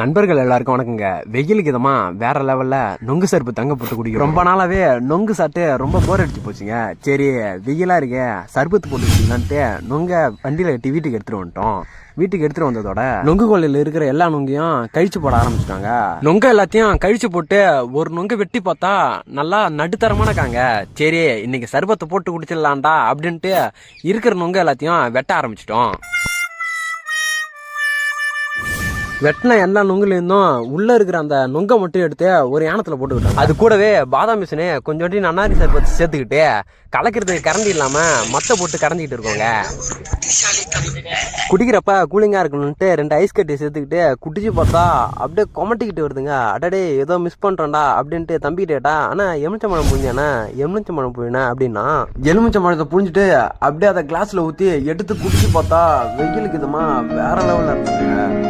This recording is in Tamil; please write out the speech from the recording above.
நண்பர்கள் எல்லாருக்கும் வணக்கங்க. வெயிலுக்கு இதமா வேற லெவல்ல நொங்கு சருப்பு தங்க போட்டு குடிக்கும் ரொம்ப நாளாவே நொங்கு சாப்பிட்டு ரொம்ப போர் அடிச்சு போச்சுங்க. சரி வெயிலா இருக்கே சர்பத்து போட்டு குடிக்கலான்ட்டு நொங்க வண்டியில கட்டி வீட்டுக்கு எடுத்துட்டு வந்துட்டோம். வீட்டுக்கு எடுத்துட்டு வந்ததோட நொங்கு கொள்ளையில இருக்கிற எல்லா நொங்கையும் கழிச்சு போட ஆரம்பிச்சிட்டாங்க. நொங்க எல்லாத்தையும் கழிச்சு போட்டு ஒரு நொங்கு வெட்டி பார்த்தா நல்லா நடுத்தரமான காங்க. சரி இன்னைக்கு சர்பத்தை போட்டு குடிச்சிடலான்டா அப்படின்ட்டு இருக்கிற நொங்க எல்லாத்தையும் வெட்ட ஆரம்பிச்சிட்டோம். வெட்டின எல்லா நுங்குலேருந்தும் உள்ளே இருக்கிற அந்த நுங்கை மட்டும் எடுத்து ஒரு யானத்தில் போட்டுக்கிட்டோம் அது கூடவே பாதாம் மிஷினு கொஞ்சோண்டி நன்னாரி சர்பத்து சேர்த்துக்கிட்டு கலக்கிறதுக்கு கரண்டி இல்லாமல் மத்த போட்டு கறந்துக்கிட்டு இருக்கோங்க. குடிக்கிறப்ப கூலிங்காக இருக்கணும்ட்டு ரெண்டு ஐஸ் கட்டி சேர்த்துக்கிட்டு குடிச்சு பார்த்தா அப்படியே கொமட்டிக்கிட்டு வருதுங்க. அடடே ஏதோ மிஸ் பண்ணுறேன்டா அப்படின்ட்டு தம்பி கேட்டா ஆனா எலுமிச்சை மழை புரிஞ்சானே எலுமிச்சை மழை புரியினா அப்படின்னா எலுமிச்சை மழத்தை புரிஞ்சுட்டு அப்படியே அதை கிளாஸில் ஊற்றி எடுத்து குடிச்சு பார்த்தா வெயிலுக்கு இதுமா வேற லெவலில் இருக்குங்க